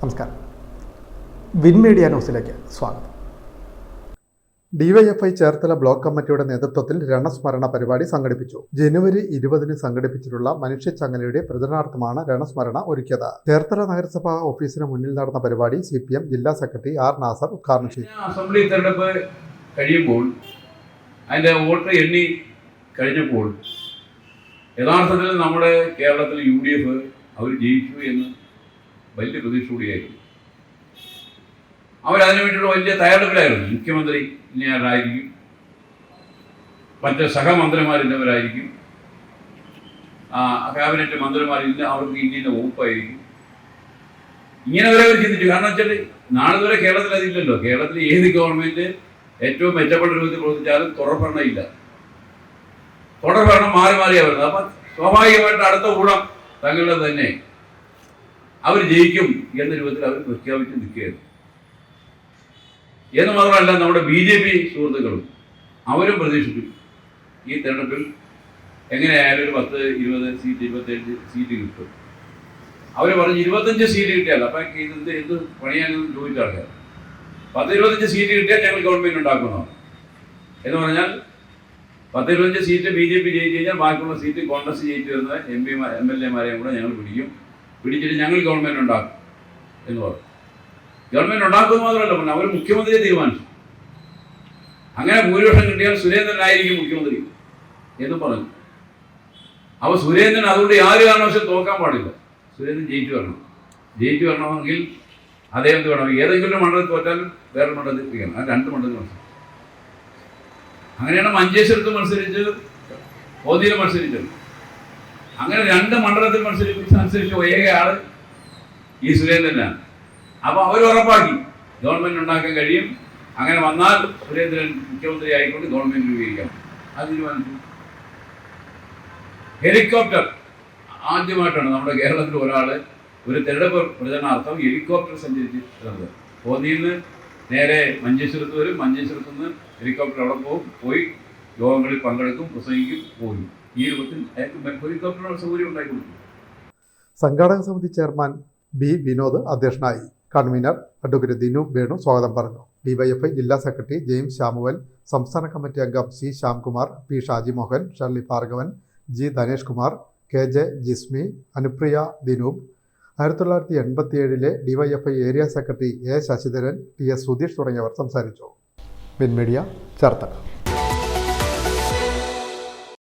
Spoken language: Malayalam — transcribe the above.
നമസ്കാരം. വിൻ മീഡിയ ന്യൂസിലേക്ക് സ്വാഗതം. ഡിവൈഎഫ്ഐ ചേർത്തല ബ്ലോക്ക് കമ്മിറ്റിയുടെ നേതൃത്വത്തിൽ രണസ്മരണ പരിപാടി സംഘടിപ്പിച്ചു. ജനുവരി ഇരുപതിന് സംഘടിപ്പിച്ചിട്ടുള്ള മനുഷ്യച്ചങ്ങലയുടെ പ്രചരണാർത്ഥമാണ് രണസ്മരണ ഒരുക്കിയത്. ചേർത്തല നഗരസഭാ ഓഫീസിന് മുന്നിൽ നടന്ന പരിപാടി സി പി എം ജില്ലാ സെക്രട്ടറി ആർ നാസർ ഉദ്ഘാടനം ചെയ്തു. അസംബ്ലി തെരഞ്ഞെടുപ്പ് കഴിയുമ്പോൾ അതിന്റെ വോട്ട് എണ്ണി കഴിഞ്ഞപ്പോൾ യഥാർത്ഥത്തിൽ നമ്മുടെ കേരളത്തിൽ യു ഡി എഫ് അവർ ജയിച്ചു എന്ന് വലിയ പ്രതീക്ഷയോടെയായിരുന്നു അവരതിനു വേണ്ടിയുള്ള വലിയ തയ്യാറെടുപ്പിലായിരുന്നു. മുഖ്യമന്ത്രി ഇന്നയാളായിരിക്കും മറ്റ് സഹമന്ത്രിമാരിന്നവരായിരിക്കും. ക്യാബിനറ്റ് മന്ത്രിമാർ ഇന്ന അവർക്ക് ഇന്ത്യന്റെ വകുപ്പായിരിക്കും. ഇങ്ങനെ വരെ അവർ ചിന്തിച്ചു. കാരണം വെച്ചാൽ നാളെ വരെ കേരളത്തിൽ അതില്ലല്ലോ. കേരളത്തിൽ ഏത് ഗവൺമെന്റ് ഏറ്റവും മെച്ചപ്പെട്ട രൂപത്തിൽ പ്രവർത്തിച്ചാലും തുടർഭരണം ഇല്ല തുടർഭരണം മാറി മാറിയാ വരുന്നത് അപ്പൊ സ്വാഭാവികമായിട്ട് അടുത്ത ഊഴം തങ്ങളുടെ തന്നെ. അവർ ജയിക്കും എന്ന രൂപത്തിൽ അവർ പ്രഖ്യാപിച്ച് നിൽക്കുകയായിരുന്നു. എന്ന് മാത്രമല്ല നമ്മുടെ ബി ജെ പി സുഹൃത്തുക്കളും അവരും പ്രതീക്ഷിച്ചു ഈ തെരഞ്ഞെടുപ്പിൽ എങ്ങനെയായാലും ഒരു പത്ത് ഇരുപത് സീറ്റ് ഇരുപത്തേഴ് സീറ്റ് കിട്ടും. അവർ പറഞ്ഞു ഇരുപത്തഞ്ച് സീറ്റ് കിട്ടിയാൽ അപ്പൊ ഇതിന്റെ എന്ത് പണിയാനെന്ന് ചോദിച്ച പത്ത് ഇരുപത്തഞ്ച് സീറ്റ് കിട്ടിയാൽ ഞങ്ങൾ ഗവൺമെന്റ് ഉണ്ടാക്കുന്നു എന്ന് പറഞ്ഞാൽ പത്ത് ഇരുപത്തഞ്ച് സീറ്റ് ബി ജെ പി ജയിച്ചു കഴിഞ്ഞാൽ ബാക്കിയുള്ള സീറ്റ് കോൺഗ്രസ് ജയിച്ചു വരുന്ന എം പിമാർ എം എൽ എമാരെയും കൂടെ ഞങ്ങൾ പിടിക്കും. പിടിച്ചിട്ട് ഞങ്ങൾ ഗവൺമെന്റ് ഉണ്ടാക്കും എന്ന് പറഞ്ഞു. ഗവൺമെന്റ് ഉണ്ടാക്കുക മാത്രമല്ല പറഞ്ഞു അവർ മുഖ്യമന്ത്രിയെ തീരുമാനിച്ചു. അങ്ങനെ ഭൂരിപക്ഷം കിട്ടിയാൽ സുരേന്ദ്രനായിരിക്കും മുഖ്യമന്ത്രി എന്ന് പറഞ്ഞു. അപ്പോൾ സുരേന്ദ്രൻ അതുകൊണ്ട് യാതൊരു കാരണവശാലും തോക്കാൻ പാടില്ല. സുരേന്ദ്രൻ ജയിച്ചു വരണം. ജയിച്ചു വരണമെങ്കിൽ അദ്ദേഹം വേണം? ഏതെങ്കിലും മണ്ഡലത്തിൽ തോറ്റാലും വേറെ മണ്ഡലത്തിൽ എത്തിക്കണം ആ രണ്ട് മണ്ഡലത്തിൽ മത്സരം അങ്ങനെയാണ് മഞ്ചേശ്വരത്ത് മത്സരിച്ച് ഓതിയിൽ മത്സരിച്ചത്. അങ്ങനെ രണ്ട് മണ്ഡലത്തിൽ മത്സരിപ്പിച്ച അനുസരിച്ച് ഏക ഈ സുരേന്ദ്രനാണ്. അപ്പൊ അവർ ഉറപ്പാക്കി ഗവൺമെന്റ് ഉണ്ടാക്കാൻ കഴിയും. അങ്ങനെ വന്നാൽ സുരേന്ദ്രൻ മുഖ്യമന്ത്രി ആയിക്കൊണ്ട് ഗവൺമെന്റ് രൂപീകരിക്കാം. അത് തീരുമാനിച്ചു. ഹെലികോപ്റ്റർ ആദ്യമായിട്ടാണ് നമ്മുടെ കേരളത്തിൽ ഒരാൾ ഒരു തെരഞ്ഞെടുപ്പ് പ്രചരണാർത്ഥം ഹെലികോപ്റ്റർ സഞ്ചരിച്ചിട്ടുള്ളത് കോന്നിയിൽ നിന്ന് നേരെ മഞ്ചേശ്വരത്ത് വരും. മഞ്ചേശ്വരത്ത് നിന്ന് ഹെലികോപ്റ്റർ അവിടെ പോകും. പോയി യോഗങ്ങളിൽ പങ്കെടുക്കും പ്രസംഗിക്കും പോകും സംഘാടക സമിതി ചെയർമാൻ ബി വിനോദ് അധ്യക്ഷനായി. കൺവീനർ അഡ്വക്കേറ്റ് ദിനു വേണു സ്വാഗതം പറഞ്ഞു. ഡിവൈഎഫ്ഐ ജില്ലാ സെക്രട്ടറി ജെയിംസ് ശ്യാമുവൽ സംസ്ഥാന കമ്മിറ്റി അംഗം C Shyamkumar P Shaji Mohan Shirley Bhargavan G Dhanesh Kumar K J Jismi Anupriya Dinoop ആയിരത്തി തൊള്ളായിരത്തി എൺപത്തിയേഴിലെ DYFI area secretary A Sasidharan T S Sudheesh തുടങ്ങിയവർ സംസാരിച്ചു. മീഡിയ ചേർത്തല.